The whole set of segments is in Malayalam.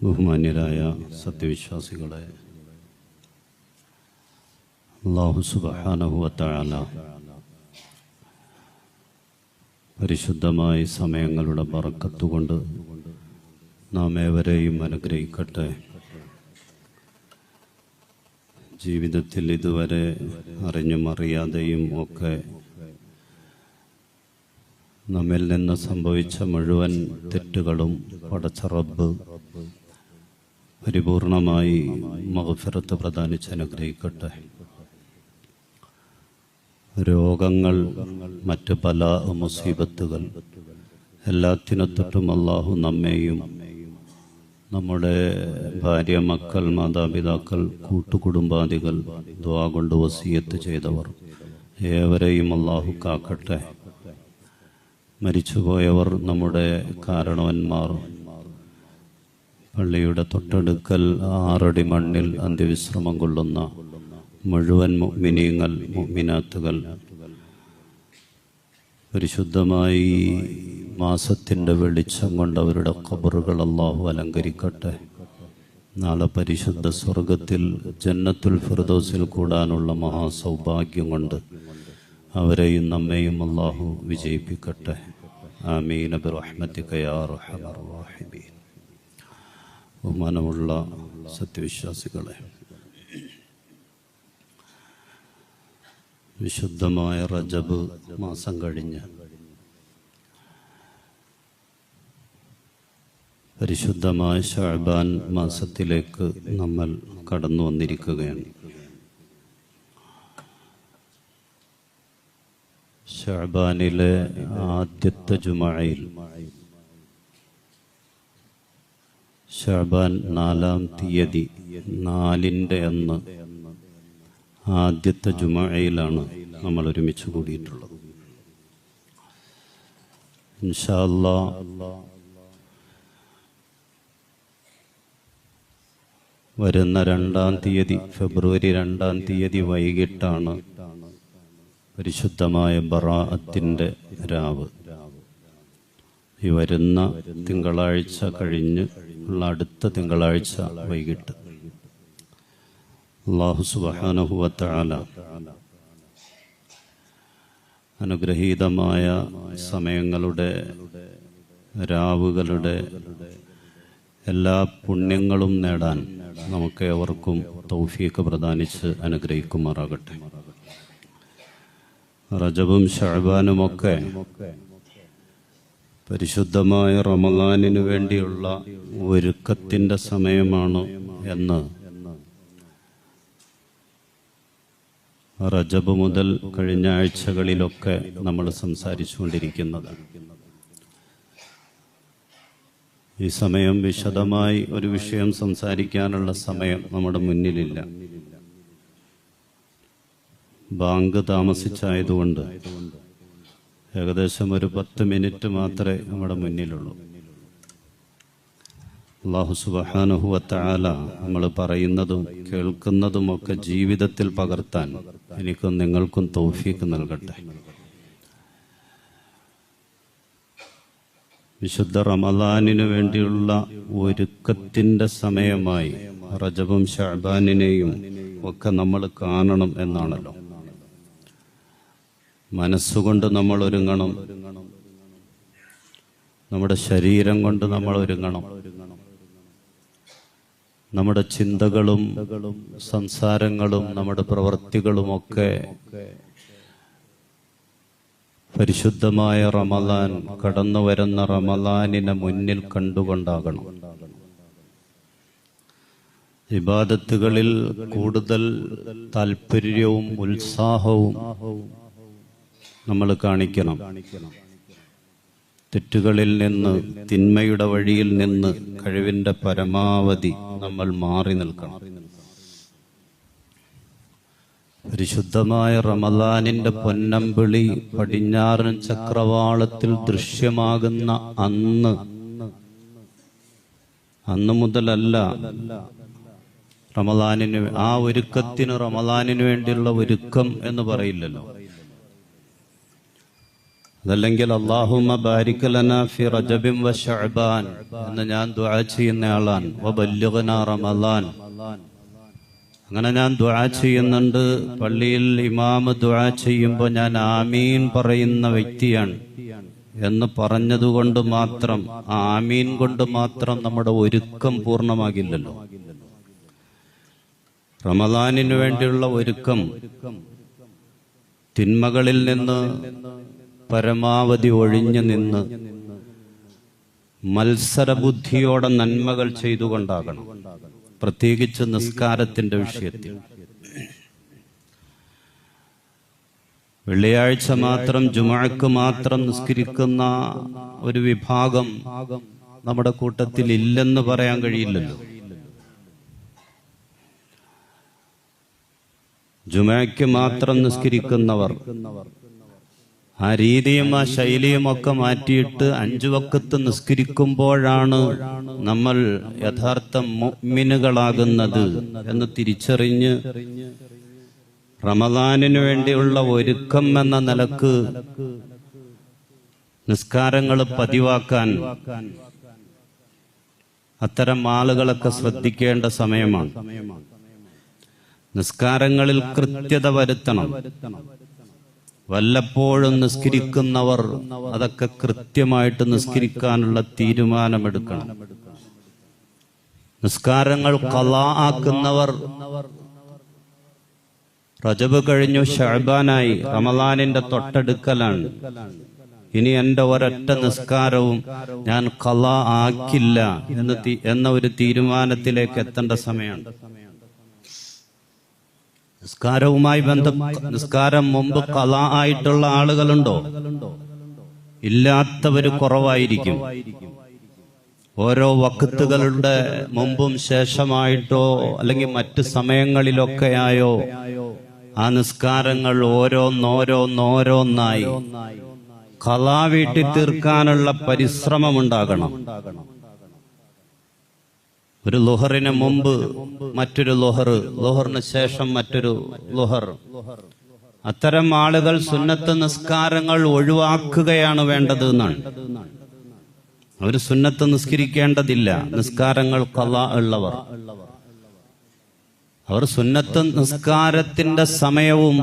ബഹുമാന്യരായ സത്യവിശ്വാസികളെ അള്ളാഹു സുബഹാനഹുവത്താല പരിശുദ്ധമായ സമയങ്ങളുടെ പറക്കത്തുകൊണ്ട് നാം ഏവരെയും അനുഗ്രഹിക്കട്ടെ. ജീവിതത്തിൽ ഇതുവരെ അറിഞ്ഞും അറിയാതെയും ഒക്കെ നമ്മിൽ നിന്ന് സംഭവിച്ച മുഴുവൻ തെറ്റുകളും പടച്ച റബ്ബ് പരിപൂർണമായി മഹഫിറത്ത് പ്രദാനിച്ച് അനുഗ്രഹിക്കട്ടെ. രോഗങ്ങൾ മറ്റ് പല മുസീബത്തുകൾ എല്ലാത്തിനൊത്തിട്ടും അള്ളാഹു നമ്മെയും നമ്മുടെ ഭാര്യ മക്കൾ മാതാപിതാക്കൾ കൂട്ടുകുടുംബാദികൾ ദ്വാ കൊണ്ട് വസീയത്ത് ചെയ്തവർ ഏവരെയും അള്ളാഹു കാക്കട്ടെ. മരിച്ചുപോയവർ നമ്മുടെ കാരണവന്മാർ പള്ളിയുടെ തൊട്ടടുക്കൽ ആറടി മണ്ണിൽ അന്ത്യവിശ്രമം കൊള്ളുന്ന മുഴുവൻ മിനിയങ്ങൾ മുഅ്മിനാത്തുകൾ. പരിശുദ്ധമായി മാസത്തിന്റെ വെളിച്ചം കൊണ്ട് അവരുടെ ഖബറുകൾ അള്ളാഹു അലങ്കരിക്കട്ടെ. നാളെ പരിശുദ്ധ സ്വർഗത്തിൽ ജന്നത്തുൽ ഫിർദോസിൽ കൂടാനുള്ള മഹാസൗഭാഗ്യം കൊണ്ട് അവരെയും നമ്മെയും അള്ളാഹു വിജയിപ്പിക്കട്ടെ. ആമീൻ. ബിറഹ്മത്തിക യാ അർഹമർ റഹീമീൻ. ബഹുമാനമുള്ള സത്യവിശ്വാസികളെ വിശുദ്ധമായ റജബ് മാസം കഴിഞ്ഞ് പരിശുദ്ധമായ ഷാബാൻ മാസത്തിലേക്ക് നമ്മൾ കടന്നു വന്നിരിക്കുകയാണ്. ഷാബാനിലെ ആദ്യത്തെ ജുമയിൽ ഷാബാൻ നാലാം തീയതി നാലിന്റെ അന്ന് ആദ്യത്തെ ജുമായിലാണ് നമ്മൾ ഒരുമിച്ച് കൂടിയിട്ടുള്ളത്. വരുന്ന രണ്ടാം തീയതി ഫെബ്രുവരി രണ്ടാം തീയതി വൈകിട്ടാണ് പരിശുദ്ധമായ ബറാഅത്തിന്റെ രാവ്. ഈ വരുന്ന തിങ്കളാഴ്ച കഴിഞ്ഞ് ഉള്ള അടുത്ത തിങ്കളാഴ്ച വൈകിട്ട്. അനുഗ്രഹീതമായ സമയങ്ങളുടെ രാവുകളുടെ എല്ലാ പുണ്യങ്ങളും നേടാൻ നമുക്ക് ഏവർക്കും തൗഫീക്ക് പ്രദാനിച്ച് അനുഗ്രഹിക്കുമാറാകട്ടെ. റജബും ഷഹബാനുമൊക്കെ പരിശുദ്ധമായ റമദാനിനു വേണ്ടിയുള്ള ഒരുക്കത്തിന്റെ സമയമാണ് എന്ന്. റജബ് മുതൽ കഴിഞ്ഞ ആഴ്ചകളിലൊക്കെ നമ്മൾ സംസാരിച്ചുകൊണ്ടിരിക്കുന്നത്. ഈ സമയം വിശദമായി ഒരു വിഷയം സംസാരിക്കാനുള്ള സമയം നമ്മുടെ മുന്നിലില്ല. ബാങ്ക് താമസിച്ചായതുകൊണ്ട് ഏകദേശം ഒരു പത്ത് മിനിറ്റ് മാത്രമേ നമ്മുടെ മുന്നിലുള്ളൂ. അള്ളാഹു സുബാനുഹുവത്താല നമ്മൾ പറയുന്നതും കേൾക്കുന്നതുമൊക്കെ ജീവിതത്തിൽ പകർത്താൻ എനിക്കും നിങ്ങൾക്കും തോഫീക്ക് നൽകട്ടെ. വിശുദ്ധ റമദാനിനു വേണ്ടിയുള്ള ഒരുക്കത്തിന്റെ സമയമായി റജബും ഷാബാനിനെയും ഒക്കെ നമ്മൾ കാണണം എന്നാണല്ലോ. മനസ്സുകൊണ്ട് നമ്മൾ ഒരുങ്ങണം. നമ്മുടെ ശരീരം കൊണ്ട് നമ്മൾ ഒരുങ്ങണം. നമ്മുടെ ചിന്തകളും സംസാരങ്ങളും നമ്മുടെ പ്രവൃത്തികളുമൊക്കെ പരിശുദ്ധമായ റമദാൻ കടന്നു വരുന്ന റമദാനിനെ മുന്നിൽ കണ്ടുകൊണ്ടാകണം. ഇബാദത്തുകളിൽ കൂടുതൽ താല്പര്യവും ഉത്സാഹവും നമ്മൾ കാണിക്കണം. തെറ്റുകളിൽ നിന്ന് തിന്മയുടെ വഴിയിൽ നിന്ന് കഴിവിന്റെ പരമാവധി നമ്മൾ മാറി നിൽക്കണം. പരിശുദ്ധമായ റമദാനിന്റെ പൊന്നമ്പിളി പടിഞ്ഞാറൻ ചക്രവാളത്തിൽ ദൃശ്യമാകുന്ന അന്ന് അന്ന് മുതലല്ല. റമദാനിന് ആ ഒരുക്കത്തിന് റമദാനിന് വേണ്ടിയുള്ള ഒരുക്കം എന്ന് പറയില്ലല്ലോ. അതല്ലെങ്കിൽ ലന ഫി വ ശഅബാൻ എന്ന് ഞാൻ ദുആ ചെയ്യുന്ന ആളാണ്. വ ബല്ലിഗ്നാ അങ്ങനെ ഞാൻ ദുആ ചെയ്യുന്നുണ്ട്. പള്ളിയിൽ ഇമാമ് ദുആ ചെയ്യുമ്പോൾ ഞാൻ ആമീൻ പറയുന്ന വ്യക്തിയാണ്. എന്ന് പറഞ്ഞതുകൊണ്ട് മാത്രം ആമീൻ കൊണ്ട് മാത്രം നമ്മുടെ ഒരുക്കം പൂർണമാകില്ലല്ലോ. റമദാനിന് വേണ്ടിയുള്ള ഒരുക്കം തിന്മകളിൽ നിന്ന് പരമാവധി ഒഴിഞ്ഞു നിന്ന് മത്സരബുദ്ധിയോടെ നന്മകൾ ചെയ്തുകൊണ്ടാകണം പ്രത്യേകിച്ച് നിസ്കാരത്തിന്റെ വിഷയത്തിൽ. വെള്ളിയാഴ്ച മാത്രം ജുമാക്ക് മാത്രം നിസ്കരിക്കുന്ന ഒരു വിഭാഗം നമ്മുടെ കൂട്ടത്തിൽ ഇല്ലെന്ന് പറയാൻ കഴിയില്ലല്ലോ. ജുമാക്ക് മാത്രം നിസ്കരിക്കുന്നവർ ആ രീതിയും ആ ശൈലിയും ഒക്കെ മാറ്റിയിട്ട് അഞ്ചു വക്കത്ത് നിസ്കരിക്കുമ്പോഴാണ് നമ്മൾ യഥാർത്ഥ മുഅ്മിനുകളാകുന്നത് എന്ന് തിരിച്ചറിഞ്ഞ് റമദാനിനു വേണ്ടിയുള്ള ഒരുക്കം എന്ന നിലയ്ക്ക് നിസ്കാരങ്ങൾ പതിവാക്കാൻ അത്തരം ആളുകളൊക്കെ ശ്രദ്ധിക്കേണ്ട സമയമാണ്. നിസ്കാരങ്ങളിൽ കൃത്യത വരുത്തണം. വല്ലപ്പോഴും നിസ്കരിക്കുന്നവർ അതൊക്കെ കൃത്യമായിട്ട് നിസ്കരിക്കാനുള്ള തീരുമാനമെടുക്കണം. നിസ്കാരങ്ങൾ കലാ ആക്കുന്നവർ റജബ് കഴിഞ്ഞു ഷഹബാനായി റമലാനിന്റെ തൊട്ടടുക്കലാണ്. ഇനി എന്റെ ഒരൊറ്റ നിസ്കാരവും ഞാൻ കല ആക്കില്ല എന്ന് എന്ന ഒരു തീരുമാനത്തിലേക്ക് എത്തേണ്ട സമയമാണ്. നിസ്കാരവുമായി ബന്ധ നിസ്കാരം മുമ്പ് കല ആയിട്ടുള്ള ആളുകളുണ്ടോ? ഇല്ലാത്തവര് കുറവായിരിക്കും. ഓരോ വക്കത്തുകളുടെ മുമ്പും ശേഷമായിട്ടോ അല്ലെങ്കിൽ മറ്റ് സമയങ്ങളിലൊക്കെയായോ ആ നിസ്കാരങ്ങൾ ഓരോന്നോരോന്നോരോന്നായി. കലാ വീട്ടി തീർക്കാനുള്ള പരിശ്രമമുണ്ടാകണം. ഒരു ലുഹറിന് മുമ്പ് മറ്റൊരു ലുഹർ ലുഹറിന് ശേഷം മറ്റൊരു ലുഹർ. അത്തരം ആളുകൾ സുന്നത്ത് നിസ്കാരങ്ങൾ ഒഴിവാക്കുകയാണ് വേണ്ടത് എന്നാണ്. അവർ സുന്നത്ത് നിസ്കരിക്കേണ്ടതില്ല. നിസ്കാരങ്ങൾ കല ഉള്ളവർ. അവർ സുന്നത്ത് നിസ്കാരത്തിന്റെ സമയവും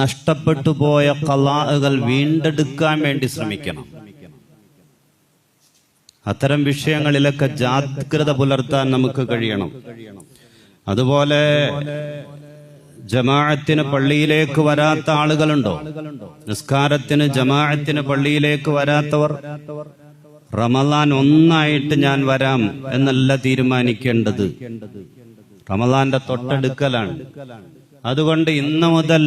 നഷ്ടപ്പെട്ടു പോയ കലാകൾ വീണ്ടെടുക്കാൻ വേണ്ടി ശ്രമിക്കണം. അത്തരം വിഷയങ്ങളിലൊക്കെ ജാഗ്രത പുലർത്താൻ നമുക്ക് കഴിയണം. അതുപോലെ ജമാഅത്തിന് പള്ളിയിലേക്ക് വരാത്ത ആളുകളുണ്ടോ? നിസ്കാരത്തിന് ജമാഅത്തിന് പള്ളിയിലേക്ക് വരാത്തവർ? റമലാൻ ഒന്നായിട്ട് ഞാൻ വരാം എന്നല്ല തീരുമാനിക്കേണ്ടത്. റമലാന്റെ തൊട്ടടുക്കലാണ്. അതുകൊണ്ട് ഇന്ന് മുതൽ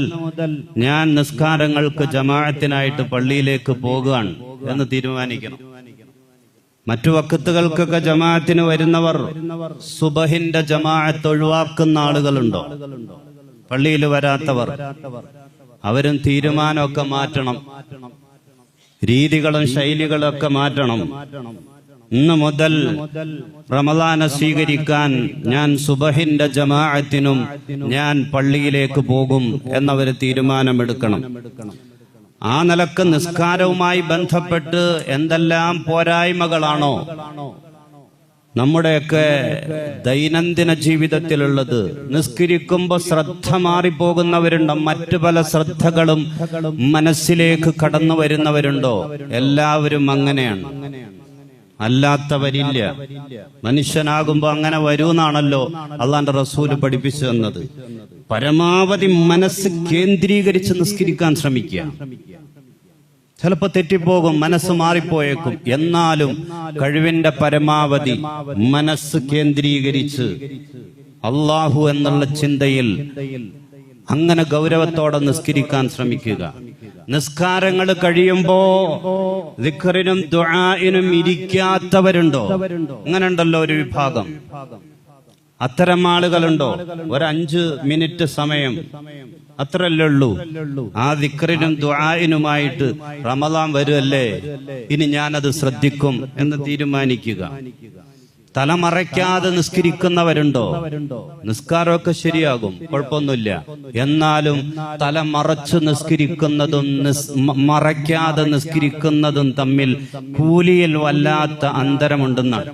ഞാൻ നിസ്കാരങ്ങൾക്ക് ജമാഅത്തിനായിട്ട് പള്ളിയിലേക്ക് പോകുകയാണ് എന്ന് തീരുമാനിക്കണം. മറ്റു വക്കത്തുകൾക്കൊക്കെ ജമാഅത്തിന് വരുന്നവർ സുബഹിന്റെ ജമാഅത്ത് ഒഴിവാക്കുന്ന ആളുകളുണ്ടോ? പള്ളിയിൽ വരാത്തവർ. അവരും തീരുമാനമൊക്കെ മാറ്റണം. രീതികളും ശൈലികളൊക്കെ മാറ്റണം. ഇന്ന് മുതൽ റമദാനെ സ്വീകരിക്കാൻ ഞാൻ സുബഹിന്റെ ജമാഅത്തിനും ഞാൻ പള്ളിയിലേക്ക് പോകും എന്നവര് തീരുമാനമെടുക്കണം. ആ നിലയ്ക്ക് നിസ്കാരവുമായി ബന്ധപ്പെട്ട് എന്തെല്ലാം പോരായ്മകളാണോ നമ്മുടെയൊക്കെ ദൈനംദിന ജീവിതത്തിലുള്ളത്. നിസ്കരിക്കുമ്പോൾ ശ്രദ്ധ മാറിപ്പോകുന്നവരുണ്ടോ? മറ്റു പല ശ്രദ്ധകളും മനസ്സിലേക്ക് കടന്നു വരുന്നവരുണ്ടോ? എല്ലാവരും അങ്ങനെയാണ്. അല്ലാത്തവരില്ല. മനുഷ്യനാകുമ്പോ അങ്ങനെ വരൂന്നാണല്ലോ അള്ളാന്റെ റസൂൽ പഠിപ്പിച്ചു തന്നത്. പരമാവധി മനസ്സ് കേന്ദ്രീകരിച്ച് നിസ്കരിക്കാൻ ശ്രമിക്കുക. ചിലപ്പോൾ തെറ്റിപ്പോകും മനസ്സ് മാറിപ്പോയേക്കും. എന്നാലും കഴിവിന്റെ പരമാവധി മനസ്സ് കേന്ദ്രീകരിച്ച് അള്ളാഹു എന്നുള്ള ചിന്തയിൽ അങ്ങനെ ഗൗരവത്തോടെ നിസ്കരിക്കാൻ ശ്രമിക്കുക. നിസ്കാരങ്ങൾ കഴിയുമ്പോ ദിഖറിനും ദുആഇനും ഇരിക്കാത്തവരുണ്ടോ? അങ്ങനെ ഉണ്ടല്ലോ ഒരു വിഭാഗം. അത്തരം ആളുകളുണ്ടോ? അഞ്ച് മിനിറ്റ് സമയം. അത്രല്ലേ ഉള്ളൂ ആ ദിക്റിനും ദുആയിനുമായിട്ട് റമദാൻ വരുമല്ലേ ഇനി ഞാനത് ശ്രദ്ധിക്കും എന്ന് തീരുമാനിക്കുക. തലമറയ്ക്കാതെ നിസ്കരിക്കുന്നവരുണ്ടോ? നിസ്കാരമൊക്കെ ശരിയാകും. കുഴപ്പമൊന്നുമില്ല. എന്നാലും തല മറച്ചു നിസ്കരിക്കുന്നതും നിസ്- മറയ്ക്കാതെ നിസ്കരിക്കുന്നതും തമ്മിൽ കൂലിയിൽ വല്ലാത്ത അന്തരമുണ്ടെന്നാണ്.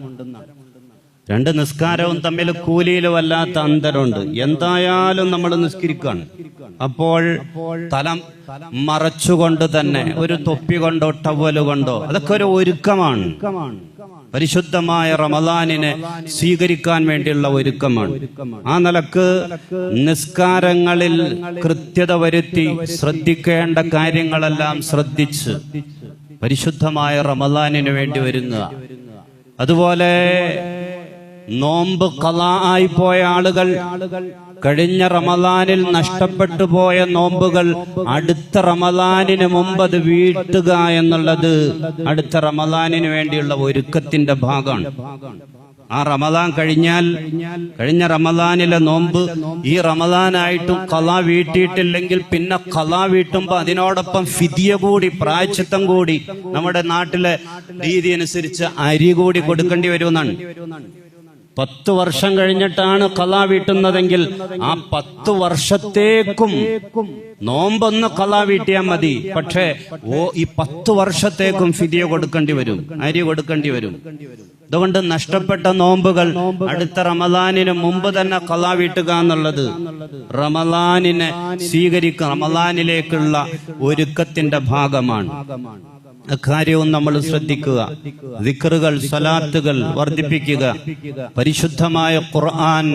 രണ്ട് നിസ്കാരവും തമ്മിൽ കൂലിയിലും വല്ലാത്ത അന്തരമുണ്ട്. എന്തായാലും നമ്മൾ നിസ്കരിക്കുകയാണ് അപ്പോൾ തലം മറച്ചുകൊണ്ട് തന്നെ ഒരു തൊപ്പി കൊണ്ടോ ടവൽ കൊണ്ടോ അതൊക്കെ ഒരു ഒരുക്കമാണ്. പരിശുദ്ധമായ റമദാനിനെ സ്വീകരിക്കാൻ വേണ്ടിയുള്ള ഒരുക്കമാണ്. ആ നിലയ്ക്ക് നിസ്കാരങ്ങളിൽ കൃത്യത വരുത്തി ശ്രദ്ധിക്കേണ്ട കാര്യങ്ങളെല്ലാം ശ്രദ്ധിച്ച് പരിശുദ്ധമായ റമദാനിന് വേണ്ടി വരുന്ന അതുപോലെ നോമ്പ് കലായി പോയ ആളുകൾ കഴിഞ്ഞ റമദാനിൽ നഷ്ടപ്പെട്ടു പോയ നോമ്പുകൾ അടുത്ത റമദാനിന് മുമ്പ് അത് വീട്ടുക എന്നുള്ളത് അടുത്ത റമദാനിന് വേണ്ടിയുള്ള ഒരുക്കത്തിന്റെ ഭാഗമാണ്. ആ റമദാൻ കഴിഞ്ഞാൽ കഴിഞ്ഞ റമദാനിലെ നോമ്പ് ഈ റമദാനായിട്ടും കല വീട്ടിയിട്ടില്ലെങ്കിൽ പിന്നെ കല വീട്ടുമ്പോ അതിനോടൊപ്പം ഫിതിയ കൂടി പ്രായച്ചിത്തം കൂടി നമ്മുടെ നാട്ടിലെ രീതി അനുസരിച്ച് അരി കൂടി കൊടുക്കേണ്ടി വരുമെന്നാണ്. പത്ത് വർഷം കഴിഞ്ഞിട്ടാണ് കല വീട്ടുന്നതെങ്കിൽ ആ പത്ത് വർഷത്തേക്കും നോമ്പൊന്ന് കല വീട്ടിയാൽ മതി. പക്ഷേ ഓ ഈ പത്ത് വർഷത്തേക്കും ഫിതിയ കൊടുക്കേണ്ടി വരും അരി കൊടുക്കേണ്ടി വരും. അതുകൊണ്ട് നഷ്ടപ്പെട്ട നോമ്പുകൾ അടുത്ത റമദാനിന് മുമ്പ് തന്നെ കല വീട്ടുക എന്നുള്ളത് റമദാനിനെ സ്വീകരിക്കുക റമദാനിലേക്കുള്ള ഒരുക്കത്തിന്റെ ഭാഗമാണ്. അക്കാര്യവും നമ്മൾ ശ്രദ്ധിക്കുക. ദിക്കറുകൾ സലാത്തുകൾ വർദ്ധിപ്പിക്കുക. പരിശുദ്ധമായ ഖുർആൻ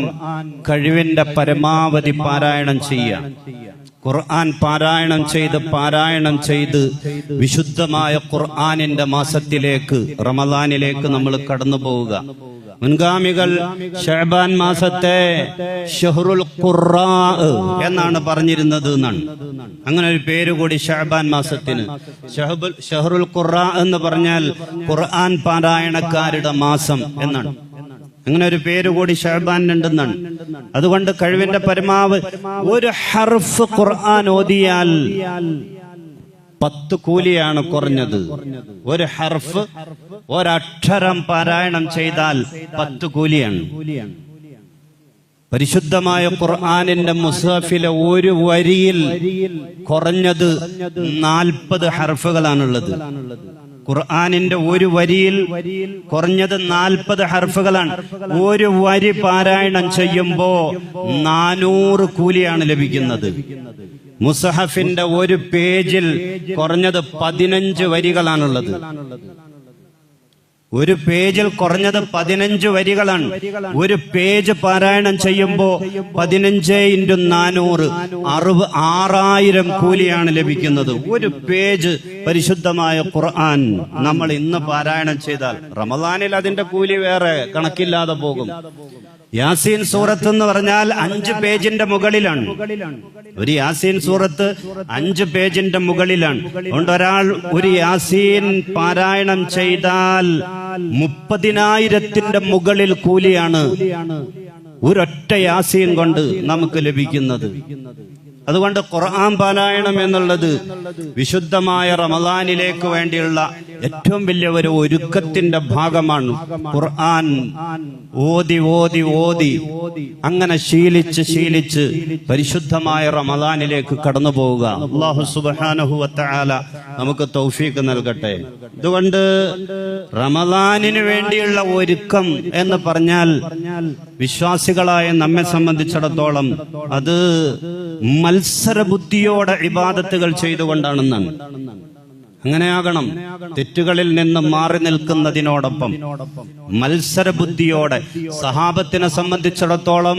കഴിവിന്റെ പരമാവധി പാരായണം ചെയ്യുക. ഖുർആൻ പാരായണം ചെയ്ത് പാരായണം ചെയ്ത് വിശുദ്ധമായ ഖുർആനിന്റെ മാസത്തിലേക്ക് റമദാനിലേക്ക് നമ്മൾ കടന്നു പോവുക മുൻഗാമികൾ ഷഹബാൻ മാസത്തെ ഷഹറുൽ ഖുറാ എന്നാണ് പറഞ്ഞിരുന്നത് എന്നാണ്. അങ്ങനെ ഒരു പേര് കൂടി ഷഹബാൻ മാസത്തിന്. ഷഹറുൽ ഖുറാ എന്ന് പറഞ്ഞാൽ ഖുർആൻ പാരായണക്കാരുടെ മാസം എന്നാണ്. അങ്ങനെ ഒരു പേര് കൂടി ഷഹബാനുണ്ടെന്നാണ് അതുകൊണ്ട് കഴിവിന്റെ പരമാവ് ഒരു ഹർഫ് ഖുർആൻ ഓതിയാൽ പത്ത് കൂലിയാണ് കുറഞ്ഞത്. ഒരു ഹർഫ് ഒരക്ഷരം പാരായണം ചെയ്താൽ പത്ത് കൂലിയാണ്. പരിശുദ്ധമായ ഖുർആാനിന്റെ മുസാഫിലെ ഒരു വരിയിൽ കുറഞ്ഞത് നാൽപ്പത് ഹർഫുകളാണുള്ളത്. ഖുർആാനിന്റെ ഒരു വരിയിൽ കുറഞ്ഞത് നാൽപ്പത് ഹർഫുകളാണ്. ഒരു വരി പാരായണം ചെയ്യുമ്പോ നാനൂറ് കൂലിയാണ് ലഭിക്കുന്നത്. മുസഹഫിന്റെ ഒരു പേജിൽ കുറഞ്ഞത് പതിനഞ്ച് വരികളാണുള്ളത്. ഒരു പേജിൽ കുറഞ്ഞത് പതിനഞ്ച് വരികളാണ്. ഒരു പേജ് പാരായണം ചെയ്യുമ്പോ പതിനഞ്ച് ഇന്റു നാനൂറ് അറുപ ആറായിരം കൂലിയാണ് ലഭിക്കുന്നത്. ഒരു പേജ് പരിശുദ്ധമായ ഖുർആൻ നമ്മൾ ഇന്ന് പാരായണം ചെയ്താൽ റമദാനിൽ അതിന്റെ കൂലി വേറെ കണക്കില്ലാതെ പോകും. യാസീൻ സൂറത്ത് എന്ന് പറഞ്ഞാൽ അഞ്ച് പേജിന്റെ മുകളിലാണ്. ഒരു യാസീൻ സൂറത്ത് അഞ്ച് പേജിന്റെ മുകളിലാണ്. അതുകൊണ്ട് ഒരാൾ ഒരു യാസീൻ പാരായണം ചെയ്താൽ മുപ്പതിനായിരത്തിന്റെ മുകളിൽ കൂലിയാണ്. ഒരൊറ്റ യാസീൻ കൊണ്ട് നമുക്ക് ലഭിക്കുന്നത്. അതുകൊണ്ട് ഖുർആൻ പാരായണം എന്നുള്ളത് വിശുദ്ധമായ റമദാനിലേക്ക് വേണ്ടിയുള്ള ഏറ്റവും വലിയ ഒരു ഒരുക്കത്തിന്റെ ഭാഗമാണ് ഖുർആൻ. ഓതി ഓതി ഓതി. അങ്ങനെ ശീലിച്ച് ശീലിച്ച് പരിശുദ്ധമായ റമദാനിലേക്ക് കടന്നു പോവുക അള്ളാഹു സുബാനഹു വത്തആല നമുക്ക് തൗഫീക്ക് നൽകട്ടെ. അതുകൊണ്ട് റമദാനിന് വേണ്ടിയുള്ള ഒരുക്കം എന്ന് പറഞ്ഞാൽ വിശ്വാസികളായ നമ്മെ സംബന്ധിച്ചിടത്തോളം അത് മത്സര ബുദ്ധിയോടെ ഇബാദത്തുകൾ ചെയ്തുകൊണ്ടാണെന്നാണ്. അങ്ങനെയാകണം തെറ്റുകളിൽ നിന്ന് മാറി നിൽക്കുന്നതിനോടൊപ്പം മത്സരബുദ്ധിയോടെ സഹാബത്തിനെ സംബന്ധിച്ചിടത്തോളം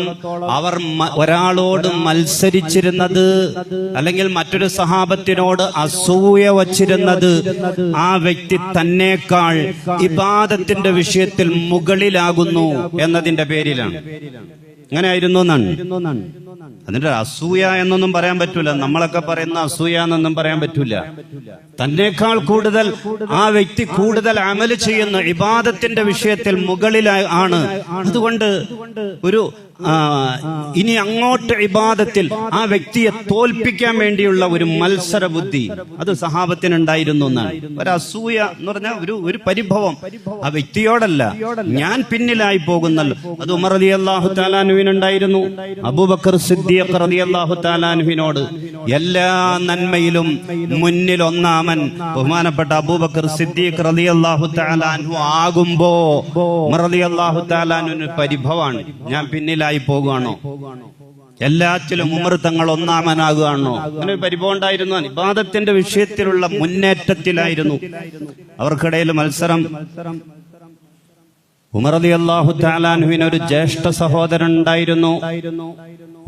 അവർ ഒരാളോട് മത്സരിച്ചിരുന്നത് അല്ലെങ്കിൽ മറ്റൊരു സഹാബത്തിനോട് അസൂയ വച്ചിരുന്നത് ആ വ്യക്തി തന്നേക്കാൾ ഇബാദത്തിന്റെ വിഷയത്തിൽ മുകളിലാകുന്നു എന്നതിന്റെ പേരിലാണ്. അങ്ങനെയായിരുന്നു എന്നാണ്? അതിന്റെ അസൂയ എന്നൊന്നും പറയാൻ പറ്റൂല. നമ്മളൊക്കെ പറയുന്ന അസൂയ എന്നൊന്നും പറയാൻ പറ്റൂല. തന്നെക്കാൾ കൂടുതൽ ആ വ്യക്തി കൂടുതൽ അമൽ ചെയ്യുന്ന ഇബാദത്തിന്റെ വിഷയത്തിൽ മുകളിലായി ആണ്. അതുകൊണ്ട് ഒരു ഇനി അങ്ങോട്ട് ഇബാദത്തിൽ ആ വ്യക്തിയെ തോൽപ്പിക്കാൻ വേണ്ടിയുള്ള ഒരു മത്സര ബുദ്ധി അത് സഹാബത്തിനുണ്ടായിരുന്നു എന്നാണ്. ഒരു അസൂയ എന്ന് പറഞ്ഞാൽ ഒരു ഒരു പരിഭവം. ആ വ്യക്തിയോടല്ല. ഞാൻ പിന്നിലായി പോകുന്നല്ലോ. അത് ഉമർ അലി അള്ളാഹു താലാനുവിനുണ്ടായിരുന്നു അബൂബക്കർ സിദ്ദീഖ് അലി അള്ളാഹു താലാനുവിനോട് എല്ലാ നന്മയിലും മുന്നിൽ ഒന്നാമൻ ബഹുമാനപ്പെട്ട അബൂബക്കർ സിദ്ദീഖ് അലി അള്ളാഹു താലാൻഹു ആകുമ്പോ ഉമർ അലി അള്ളാഹു താലാനുവിന് പരിഭവമാണ്. ഞാൻ പിന്നിലായി പോകുകയാണോ എല്ലാറ്റിലും ഉമർ തങ്ങൾ ഒന്നാമനാകുകയാണോ അങ്ങനെ ഒരു പരിഭവം ഉണ്ടായിരുന്നു. ഇബാദത്തിന്റെ വിഷയത്തിലുള്ള മുന്നേറ്റത്തിലായിരുന്നു. അവർക്കിടയിൽ മത്സരം. ഉമർ അലി അള്ളാഹു താലാൻഹുവിന് ഒരു ജ്യേഷ്ഠ സഹോദരൻ ഉണ്ടായിരുന്നു.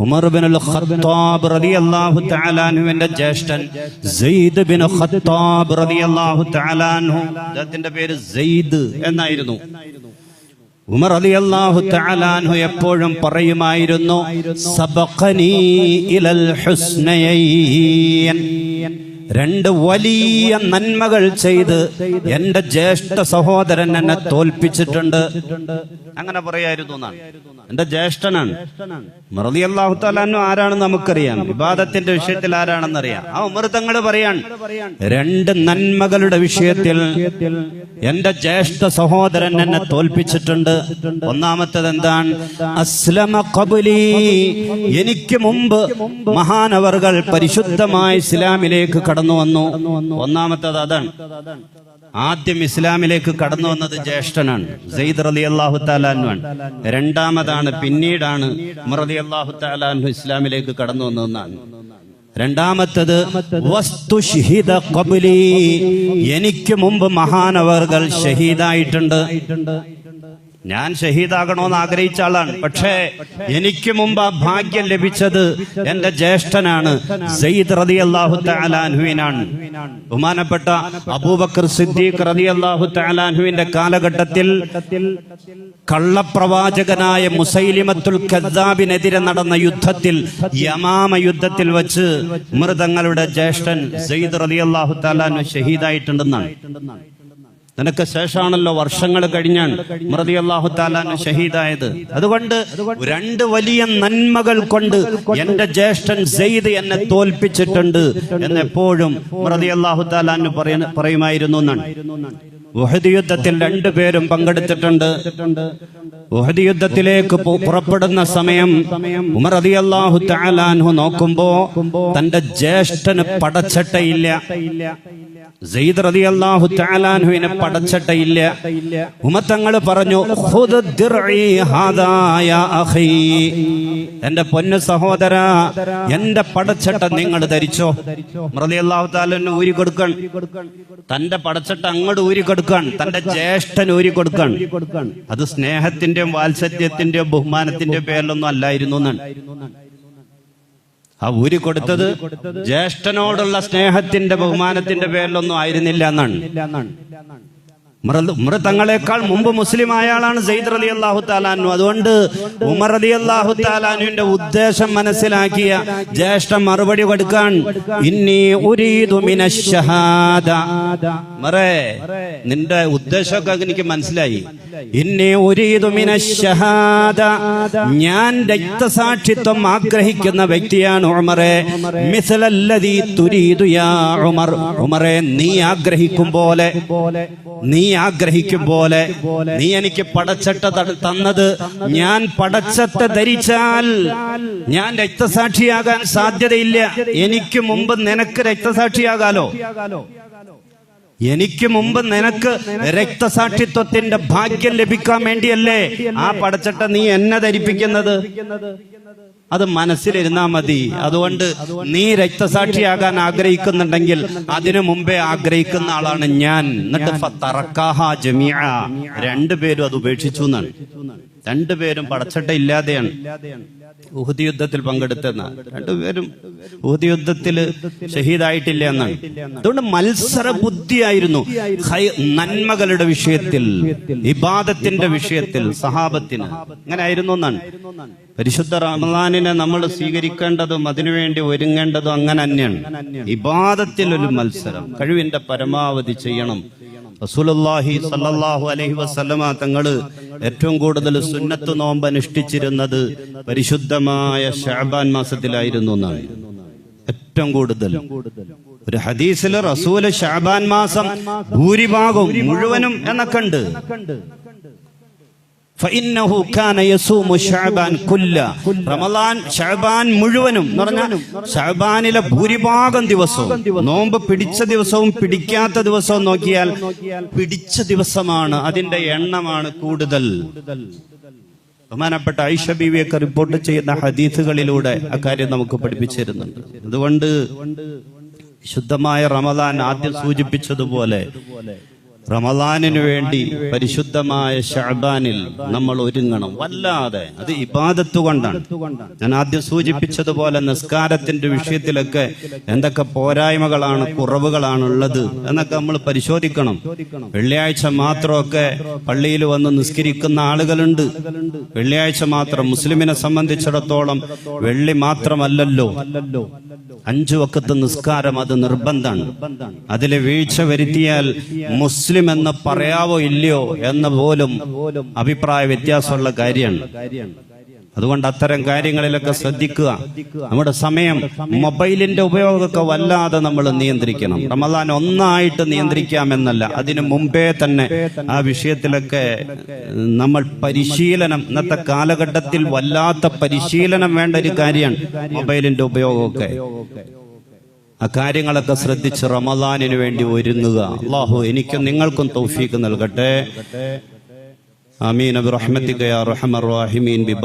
ഉമർ ബിൻ ഖത്താബ് റളിയല്ലാഹു തആല അൻഹുവിന്റെ ജ്യേഷ്ഠൻ സെയ്ദ് ബിൻ ഖത്താബ് റളിയല്ലാഹു തആല അൻഹു. അദ്ദേഹത്തിന്റെ പേര് സെയ്ദ് എന്നായിരുന്നു. ഉമർ റളിയല്ലാഹു തആല അൻഹു എപ്പോഴും പറയുമായിരുന്നു സബഖനി ഇലൽ ഹുസ്നയൈൻ. രണ്ട് വലിയ നന്മകൾ ചെയ്ത് എന്റെ ജ്യേഷ്ഠ സഹോദരൻ എന്നെ തോൽപ്പിച്ചിട്ടുണ്ട്. അങ്ങനെ പറയായിരുന്നു എന്നാണ്. എന്റെ ജ്യേഷ്ഠനാണ്. മൃതി അള്ളാഹു താലാനു ആരാണെന്ന് നമുക്കറിയാം. വിവാദത്തിന്റെ വിഷയത്തിൽ ആരാണെന്ന് അറിയാം ആ ഉമർ തങ്ങൾ പറയാൻ രണ്ട് നന്മകളുടെ വിഷയത്തിൽ എന്റെ ജ്യേഷ്ഠ സഹോദരൻ എന്നെ തോൽപ്പിച്ചിട്ടുണ്ട്. ഒന്നാമത്തത് എന്താണ്? അസ്ലമ കബുലി എനിക്ക് മുമ്പ് മഹാനവറുകൾ പരിശുദ്ധമായ ഇസ്ലാമിലേക്ക് കടന്നു വന്നു. ഒന്നാമത്തത് അതാണ്. ആദ്യം ഇസ്ലാമിലേക്ക് കടന്നു വന്നത് ജ്യേഷ്ഠനാണ് സെയ്ദ് റലി അള്ളാഹു താലാൻവാണ് രണ്ടാമതാണ് പിന്നീടാണ് റലി അള്ളാഹു താലാൻഹു ഇസ്ലാമിലേക്ക് കടന്നു വന്നതെന്നാണ്. രണ്ടാമത്തത് എനിക്ക് മുമ്പ് മഹാനവർകൾ ഷഹീദായിട്ടുണ്ട്. ഞാൻ ഷഹീദാകണമെന്ന് ആഗ്രഹിച്ച ആളാണ്. പക്ഷേ എനിക്ക് മുമ്പ് ആ ഭാഗ്യം ലഭിച്ചത് എന്റെ ജ്യേഷ്ഠനാണ് സയ്യിദ് റതി അള്ളാഹു തലാൻഹുവിനാണ് ബഹുമാനപ്പെട്ട അബൂബക്കർ സിദ്ദീഖ് റതി അള്ളാഹു തലാൻഹുവിന്റെ കാലഘട്ടത്തിൽ കള്ളപ്രവാചകനായ മുസൈലിമത്തുൽ ഖദ്ദാബിനെതിരെ നടന്ന യുദ്ധത്തിൽ യമാമ യുദ്ധത്തിൽ വെച്ച് മൃതങ്ങളുടെ ജ്യേഷ്ഠൻ സയ്യിദ് റതി അള്ളാഹു തലാൻഹു ഷഹീദായിട്ടുണ്ടെന്നാണ്. നിനക്ക് ശേഷമാണല്ലോ വർഷങ്ങൾ കഴിഞ്ഞാണ്. മൃതി അള്ളാഹു താലാന് ഷഹീദായത്. അതുകൊണ്ട് രണ്ട് വലിയ നന്മകൾ കൊണ്ട് എന്റെ ജ്യേഷ്ഠൻ സെയ്ദ് എന്നെ തോൽപ്പിച്ചിട്ടുണ്ട് എന്ന് എപ്പോഴും മൃതി അള്ളാഹു താലാന് പറയുമായിരുന്നു എന്നാണ്. ഉഹദ് യുദ്ധത്തിൽ രണ്ടുപേരും പങ്കെടുത്തിട്ടുണ്ട്. ഉഹദ് യുദ്ധത്തിലേക്ക് പുറപ്പെടുന്ന സമയം ഉമർ അതി അള്ളാഹു താലാൻഹു നോക്കുമ്പോ തന്റെ ജ്യേഷ്ഠന് പടച്ചട്ടയില്ല. സെയ്ദ് റതി അള്ളാഹു താലാൻഹുവിനെ പടച്ചട്ടയില്ല ഉമത്തങ്ങൾ പറഞ്ഞു. എന്റെ പൊന്നു സഹോദര എന്റെ പടച്ചട്ട നിങ്ങൾ ധരിച്ചോ? റതി അള്ളാഹു താലന് ഊരി കൊടുക്കാൻ. തന്റെ പടച്ചട്ട അങ്ങോട്ട് ഊരി കൊടുക്കാൻ തന്റെ ജ്യേഷ്ഠൻ ഊരി കൊടുക്കാൻ. അത് സ്നേഹത്തിന്റെയും വാത്സല്യത്തിന്റെയും ബഹുമാനത്തിന്റെയും പേരിലൊന്നും അല്ലായിരുന്നു എന്നാണ്. ആ ഊരി കൊടുത്തത് ജ്യേഷ്ഠനോടുള്ള സ്നേഹത്തിന്റെ ബഹുമാനത്തിന്റെ പേരിലൊന്നും ആയിരുന്നില്ല എന്നാണ്. ഉമർ- ഉമർ തങ്ങളെക്കാൾ മുമ്പ് മുസ്ലിം ആയാളാണ് സെയ്ദ് അലി അള്ളാഹു താലാനു അതുകൊണ്ട് ഉമർ അലി അള്ളാഹു താലാനുവിന്റെ ഉദ്ദേശം മനസ്സിലാക്കിയ ജ്യേഷ്ഠം മറുപടി കൊടുക്കാൻ മറേ നിന്റെ ഉദ്ദേശമൊക്കെ എനിക്ക് മനസ്സിലായി. ഇന്നീ ഉരീദു മിനശ് ഷഹാദ ഞാൻ രക്തസാക്ഷിത്വം ആഗ്രഹിക്കുന്ന വ്യക്തിയാണ് ഉമറെ. മിസലല്ലദീ തുരീദു യാ ഉമർ. ഉമറെ നീ ആഗ്രഹിക്കും പോലെ നീ ആഗ്രഹിക്കും പോലെ നീ എനിക്ക് പടച്ചട്ട തന്നത്. ഞാൻ പടച്ചട്ട ധരിച്ചാൽ ഞാൻ രക്തസാക്ഷിയാകാൻ സാധ്യതയില്ല. എനിക്ക് മുമ്പ് നിനക്ക് രക്തസാക്ഷിയാകാലോ? എനിക്ക് മുമ്പ് നിനക്ക് രക്തസാക്ഷിത്വത്തിന്റെ ഭാഗ്യം ലഭിക്കാൻ വേണ്ടിയല്ലേ? ആ പടച്ചട്ട നീ എന്നെ ധരിപ്പിക്കുന്നത്? അത് മനസ്സിലിരുന്നാ മതി. അതുകൊണ്ട് നീ രക്തസാക്ഷിയാകാൻ ആഗ്രഹിക്കുന്നുണ്ടെങ്കിൽ അതിനു മുമ്പേ ആഗ്രഹിക്കുന്ന ആളാണ് ഞാൻ. എന്നിട്ട്. രണ്ടുപേരും അത് ഉപേക്ഷിച്ചു എന്നാണ്. രണ്ടുപേരും പടച്ചട്ട ഇല്ലാതെയാണ്. ഉഹുദ് യുദ്ധത്തിൽ പങ്കെടുത്തെന്നാണ് രണ്ടുപേരും ഉഹുദ് യുദ്ധത്തിൽ ഷഹീദായിട്ടില്ല എന്നാണ്. അതുകൊണ്ട് മത്സര ബുദ്ധിയായിരുന്നു നന്മകളുടെ വിഷയത്തിൽ ഇബാദത്തിന്റെ വിഷയത്തിൽ സഹാബത്തിന്. അങ്ങനെ ആയിരുന്നു എന്നാണ്. പരിശുദ്ധ റമദാനിനെ നമ്മൾ സ്വീകരിക്കേണ്ടതും അതിനുവേണ്ടി ഒരുങ്ങേണ്ടതും അങ്ങനെ തന്നെയാണ്. ഇബാദത്തിൽ ഒരു മത്സരം കഴിവിന്റെ പരമാവധി ചെയ്യണം. റസൂലുള്ളാഹി സല്ലല്ലാഹു അലൈഹി വസല്ലമ തങ്ങൾ ഏറ്റവും കൂടുതൽ സുന്നത്ത് നോമ്പ് അനുഷ്ഠിച്ചിരുന്നത് പരിശുദ്ധമായ ഷാബാൻ മാസത്തിലായിരുന്നു എന്നാണ്. ഏറ്റവും കൂടുതൽ. ഒരു ഹദീസിൽ റസൂൽ ഷാബാൻ മാസം ഭൂരിഭാഗവും മുഴുവനും എന്നൊക്കെ ഉണ്ട്. മുഴുവനും ഷഹബാനിലെ ഭൂരിഭാഗം ദിവസവും നോമ്പ് പിടിച്ച ദിവസവും പിടിക്കാത്ത ദിവസവും നോക്കിയാൽ പിടിച്ച ദിവസമാണ്. അതിന്റെ എണ്ണമാണ് കൂടുതൽ. ബഹുമാനപ്പെട്ട ഐഷ ബിവിയൊക്കെ റിപ്പോർട്ട് ചെയ്യുന്ന ഹദീസുകളിലൂടെ അക്കാര്യം നമുക്ക് പഠിപ്പിച്ചിരുന്നുണ്ട് അതുകൊണ്ട് ശുദ്ധമായ റമദാൻ ആദ്യം സൂചിപ്പിച്ചതുപോലെ റമദാനിനു വേണ്ടി പരിശുദ്ധമായ ഷഅബാനിൽ നമ്മൾ ഒരുങ്ങണം. വല്ലാതെ അത് ഇബാദത്ത് കൊണ്ടാണ്. ഞാൻ ആദ്യം സൂചിപ്പിച്ചതുപോലെ നിസ്കാരത്തിന്റെ വിഷയത്തിലൊക്കെ എന്തൊക്കെ പോരായ്മകളാണ് കുറവുകളാണ് ഉള്ളത് എന്നൊക്കെ നമ്മൾ പരിശോധിക്കണം. വെള്ളിയാഴ്ച മാത്രമൊക്കെ പള്ളിയിൽ വന്ന് നിസ്കരിക്കുന്ന ആളുകളുണ്ട്. വെള്ളിയാഴ്ച മാത്രം മുസ്ലിമിനെ സംബന്ധിച്ചിടത്തോളം വെള്ളി മാത്രമല്ലല്ലോ. അഞ്ചു വക്കത്ത് നിസ്കാരം അത് നിർബന്ധമാണ്. അതിലെ വീഴ്ച വരുത്തിയാൽ മുസ്ലിം എന്ന് പറയാവോ ഇല്ലയോ എന്ന പോലും അഭിപ്രായ വ്യത്യാസമുള്ള കാര്യമാണ്. അതുകൊണ്ട് അത്തരം കാര്യങ്ങളിലൊക്കെ ശ്രദ്ധിക്കുക. നമ്മുടെ സമയം മൊബൈലിന്റെ ഉപയോഗമൊക്കെ വല്ലാതെ നമ്മൾ നിയന്ത്രിക്കണം. റമദാൻ ഒന്നായിട്ട് നിയന്ത്രിക്കാമെന്നല്ല അതിനു മുമ്പേ തന്നെ ആ വിഷയത്തിലൊക്കെ നമ്മൾ പരിശീലനം ഇന്നത്തെ കാലഘട്ടത്തിൽ വല്ലാത്ത പരിശീലനം വേണ്ട ഒരു കാര്യമാണ് മൊബൈലിന്റെ ഉപയോഗമൊക്കെ. ആ കാര്യങ്ങളൊക്കെ ശ്രദ്ധിച്ച് റമദാനിന് വേണ്ടി ഒരുങ്ങുക. അള്ളാഹു എനിക്കും നിങ്ങൾക്കും തൗഫീക്ക് നൽകട്ടെ. അബ്റഹ്മത്തിക യാ റഹ്മർ റഹീമീൻ. ബിബർ